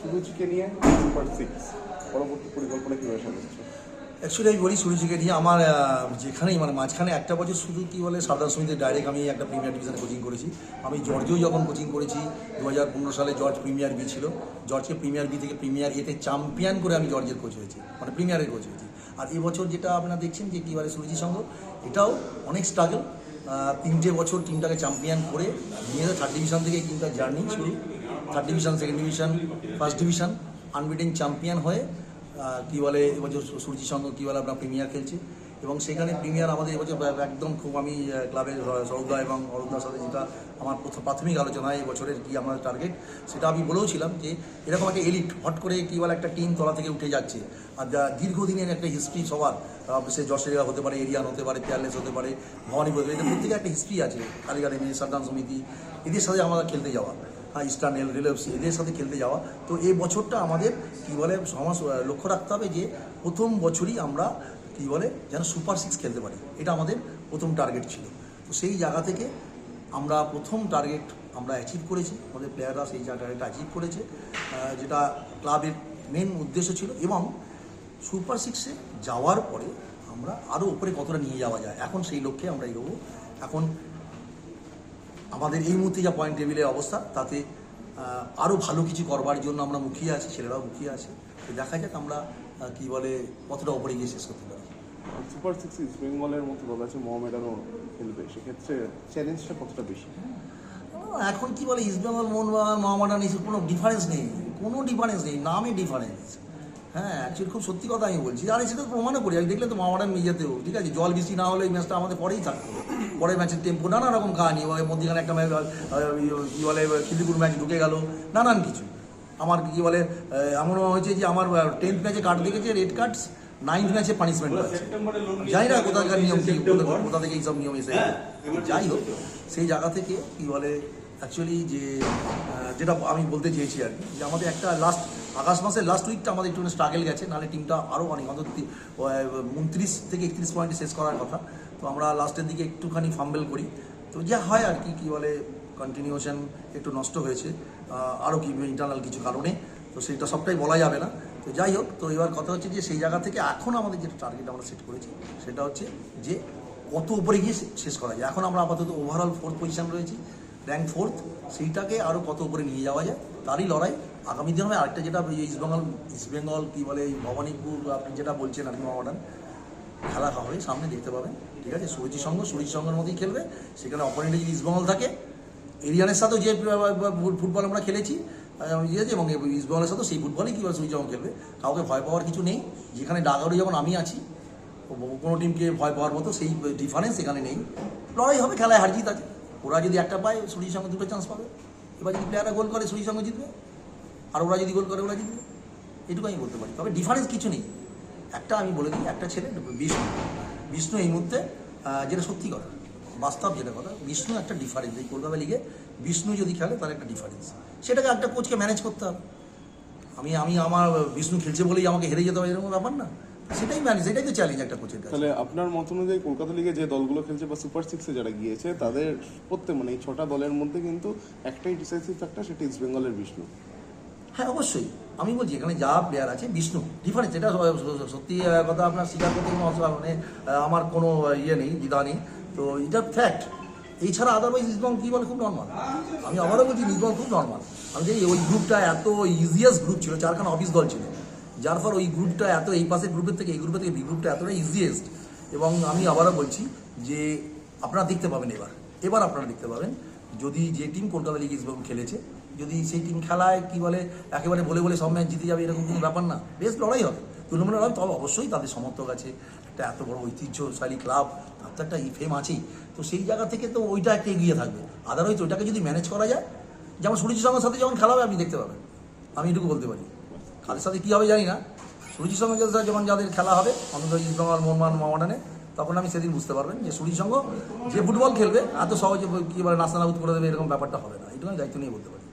সুরুচিকে নিয়ে সিক্স পরবর্তী পরিকল্পনা কীভাবে অ্যাকচুয়ালি আমি বলি সুরুচিকে নিয়ে আমার যেখানেই মানে মাঝখানে একটা বছর শুধু কি বলে সারদার সমিতির ডাইরেক্ট আমি একটা প্রিমিয়ার ডিভিশনে কোচিং করেছি। আমি জর্জেও যখন কোচিং করেছি দু হাজার পনেরো সালে জর্জ প্রিমিয়ার বি ছিল। জর্জকে প্রিমিয়ার বি থেকে প্রিমিয়ার এতে চ্যাম্পিয়ন করে আমি জর্জের কোচ হয়েছি মানে প্রিমিয়ারের কোচ হয়েছি। আর এবছর যেটা আপনারা দেখছেন যে কী বলে সুরুচি সংঘ এটাও অনেক স্ট্রাগল তিনটে বছর টিমটাকে চ্যাম্পিয়ন করে, নিয়ে থার্ড ডিভিশন থেকে টিমটার জার্নি শুরু। Third division second division first division unbeaten champion হয়ে কী বলে, এবছর সূর্যি সঙ্গ কি বলে আপনার প্রিমিয়ার খেলছে। এবং সেখানে প্রিমিয়ার আমাদের এবছর একদম খুব আমি ক্লাবের সৌদা এবং অরুদার সাথে যেটা আমার প্রথম প্রাথমিক আলোচনা এই বছরের কি আমার টার্গেট সেটা আমি বলেওছিলাম যে এরকম একটা এলিট হট করে কী বলে একটা টিম তলা থেকে উঠে যাচ্ছে। আর দীর্ঘদিনের একটা হিস্ট্রি সবার সে যশোরিয়া হতে পারে, এরিয়ান হতে পারে পেয়ারলেস হতে পারে, ভবানীপুর, এদের প্রত্যেকে একটা হিস্ট্রি আছে। কালীঘাট এমনি সাদ্দাম সমিতি, এদের সাথে আমরা খেলতে যাওয়া। হ্যাঁ ইস্টার্ন রেল রেলওয়েসি এদের সাথে খেলতে যাওয়া। তো এই বছরটা আমাদের, কি বলে, সমাজ লক্ষ্য রাখতে হবে যে, প্রথম বছরই আমরা, কি বলে, যেন সুপার সিক্স খেলতে পারি। এটা আমাদের প্রথম টার্গেট ছিল। তো সেই জায়গা থেকে আমরা প্রথম টার্গেট আমরা অ্যাচিভ করেছি। আমাদের প্লেয়াররা সেই টার্গেট অ্যাচিভ করেছে। যেটা ক্লাবের মেন উদ্দেশ্য ছিল এবং সুপার সিক্সে যাওয়ার পরে আমরা আরও উপরে কতটা নিয়ে যাওয়া যায়। এখন সেই লক্ষ্যে আমরা এগোবো। এখন আমাদের এই মুহূর্তে যা পয়েন্ট টেবিলের অবস্থা তাতে আরও ভালো কিছু করবার জন্য আমরা মুখিয়ে আছি ছেলেরাও মুখিয়ে আছে। তো দেখা যাক আমরা কি বলে কতটা ওপরে গিয়ে শেষ করতে পারি। সুপার সিক্স ইস্ট বেঙ্গলের মতো দল আছে মোহামেডানও খেলবে। সেক্ষেত্রে চ্যালেঞ্জটা কতটা বেশি? এখন কি বলে ইস্ট বেঙ্গল মোহনবাগান মহামাডান কোনো ডিফারেন্স নেই। কোনো ডিফারেন্স নেই নামে ডিফারেন্স হ্যাঁ অ্যাকচুয়ালি খুব সত্যি কথা আমি বলছি। আর সেটা প্রমাণও করি। আমি দেখলে তো মহামাডান নিজেতেও ঠিক আছে? জল বৃষ্টি না হলে এই ম্যাচটা আমাদের পরেই থাকতো। পরের ম্যাচের টেম্পো নানা রকম কাহিনি। মধ্যখানে একটা ম্যাচ কী বলে খিদিপুর ম্যাচ ঢুকে গেল। নানান কিছু। আমার কি বলে আহ, এমনও হয়েছে যে আমার টেন্থ ম্যাচে কার্ড দেখেছে রেড কার্ডস নাইন্থ ম্যাচে পানিশমেন্ট আছে জানি না কোথাকার নিয়ম কি কোথা- কোথা থেকে এইসব নিয়ম এসে যাই হোক সেই জায়গা থেকে কি বলে অ্যাকচুয়ালি যে যেটা আমি বলতে চেয়েছি আর কি, যে আমাদের একটা লাস্ট আগস্ট মাসের লাস্ট উইকটা আমাদের একটু স্ট্রাগেল গেছে, নাহলে টিমটা আরও অনেক, অন্তত উনত্রিশ থেকে একত্রিশ পয়েন্টে শেষ করার কথা। তো আমরা লাস্টের দিকে একটুখানি ফাম্বেল করি। তো যা হয় আর কি, কী বলে কন্টিনিউশন একটু নষ্ট হয়েছে আরও কি ইন্টারনাল কিছু কারণে। তো সেটা সবটাই বলা যাবে না। তো যাই হোক, তো এবার কথা হচ্ছে যে, সেই জায়গা থেকে এখন আমাদের যেটা টার্গেট আমরা সেট করেছি, সেটা হচ্ছে যে, কত উপরে গিয়ে শেষ করা যায়। এখন আমরা আপাতত ওভারঅল ফোর্থ পজিশন রয়েছি। র্যাঙ্ক ফোর্থ সেইটাকে আরও কত উপরে নিয়ে যাওয়া যায়, তারই লড়াই। আগামী দিনে হবে আরেকটা যেটা ইস্টবেঙ্গল ইস্টবেঙ্গল কী বলে ভবানীপুর, আপনি যেটা বলছেন আপনি মহামডান খেলা হবে সামনে, দেখতে পাবেন, ঠিক আছে? সুরজি সঙ্গ সুরজি সঙ্গের মধ্যেই খেলবে, সেখানে অপোনেন্টে যদি ইস্টবেঙ্গল থাকে, এরিয়ানের সাথেও যে ফুটবল আমরা খেলেছি আছে এবং ইস্টবেঙ্গলের সাথেও সেই ফুটবলই কীভাবে সুরজি সঙ্গ খেলবে। কাউকে ভয় পাওয়ার কিছু নেই, যেখানে ডাগারু যেমন আমি আছি কোনো টিমকে ভয় পাওয়ার মতো সেই ডিফারেন্স এখানে নেই। লড়াই হবে, খেলায় হার জিত আছে। ওরা যদি একটা পায় সুরজির সঙ্গে দুটো চান্স পাবে। এবার যদি প্লেয়াররা গোল করে সুরজির সঙ্গে জিতবে। আর ওরা যদি গোল করে, ওরা জিতবে। এটুকু আমি বলতে পারি। তবে ডিফারেন্স কিছু নেই। একটা আমি বলে দিই, একটা ছেলে, বিষ্ণু। বিষ্ণু এই মুহূর্তে যেটা সত্যি কথা, বাস্তব যেটা কথা, বিষ্ণু একটা ডিফারেন্স এই কলকাতা লিগে বিষ্ণু যদি খেলে, তার একটা ডিফারেন্স সেটাকে একটা কোচকে ম্যানেজ করতে হবে। আমি আমি আমার বিষ্ণু খেলছে বলেই আমাকে হেরে যেতে হবে, এরকম ব্যাপার না। সেটাই ম্যানেজ সেটাই তো চ্যালেঞ্জ একটা কোচের কাছে। তাহলে আপনার মত অনুযায়ী কলকাতা লিগে যে দলগুলো খেলছে বা সুপার সিক্সে যারা গিয়েছে তাদের প্রত্যেক মানে এই ছটা দলের মধ্যে কিন্তু একটাই ডিসাইসিভ ফ্যাক্টর সেটা ইস্ট বেঙ্গলের বিষ্ণু। হ্যাঁ অবশ্যই। আমি বলছি এখানে যা প্লেয়ার আছে বিষ্ণু। ডিফারেন্স এটা সত্যি কথা আপনার স্বীকার করতে কোনো অসুবিধা মানে আমার কোনো ইয়ে নেই দ্বিধা নেই। তো এটা ফ্যাক্ট এছাড়া আদারওয়াইজ ইসবং কী বলে খুব নর্মাল আমি আবারও বলছি ইসবং খুব নর্মাল আমি জানি ওই গ্রুপটা এত ইজিয়েস্ট গ্রুপ ছিল চারখানা অফিস দল ছিল। যার ফলে ওই গ্রুপটা এত, এই পাশের গ্রুপের থেকে, এই গ্রুপের থেকে বি গ্রুপটা এতটা ইজিয়েস্ট এবং আমি আবারও বলছি যে আপনারা দেখতে পাবেন এবার। এবার আপনারা দেখতে পাবেন, যদি যে টিম কলকাতা লিগ ইসবং খেলেছে, যদি সেই টিম খেলায় কি বলে, একেবারে বলে বলে সব ম্যাচ জিতে যাবে, এরকম কোনো ব্যাপার না। বেশ লড়াই হবে টুর্নামেন্ট লড়াই তবে অবশ্যই তাদের সমর্থক আছে। একটা এত বড় ঐতিহ্যশালী ক্লাব তার তো একটা ফেম আছেই। তো সেই জায়গা থেকে তো ওইটা একটা এগিয়ে থাকবে। আদারওয়াইজ ওইটাকে যদি ম্যানেজ করা যায়, যেমন সুরজিৎ সঙ্গের সাথে যখন খেলা হবে, আপনি দেখতে পাবেন। আমি এটুকু বলতে পারি। কাদের সাথে কী হবে জানি না। সুরজি সঙ্গে যখন যাদের খেলা হবে, অন্তত ইস্টবেঙ্গল মোহনমান মামাডানে তখন আমি সেদিন বুঝতে পারবেন যে সুরজি সঙ্গ যে ফুটবল খেলবে, এত সহজে কী বলে নাস্তানাবুদ করে দেবে, এরকম ব্যাপারটা হবে না। এটুকু আমি দায়িত্ব নিয়ে বলতে পারি।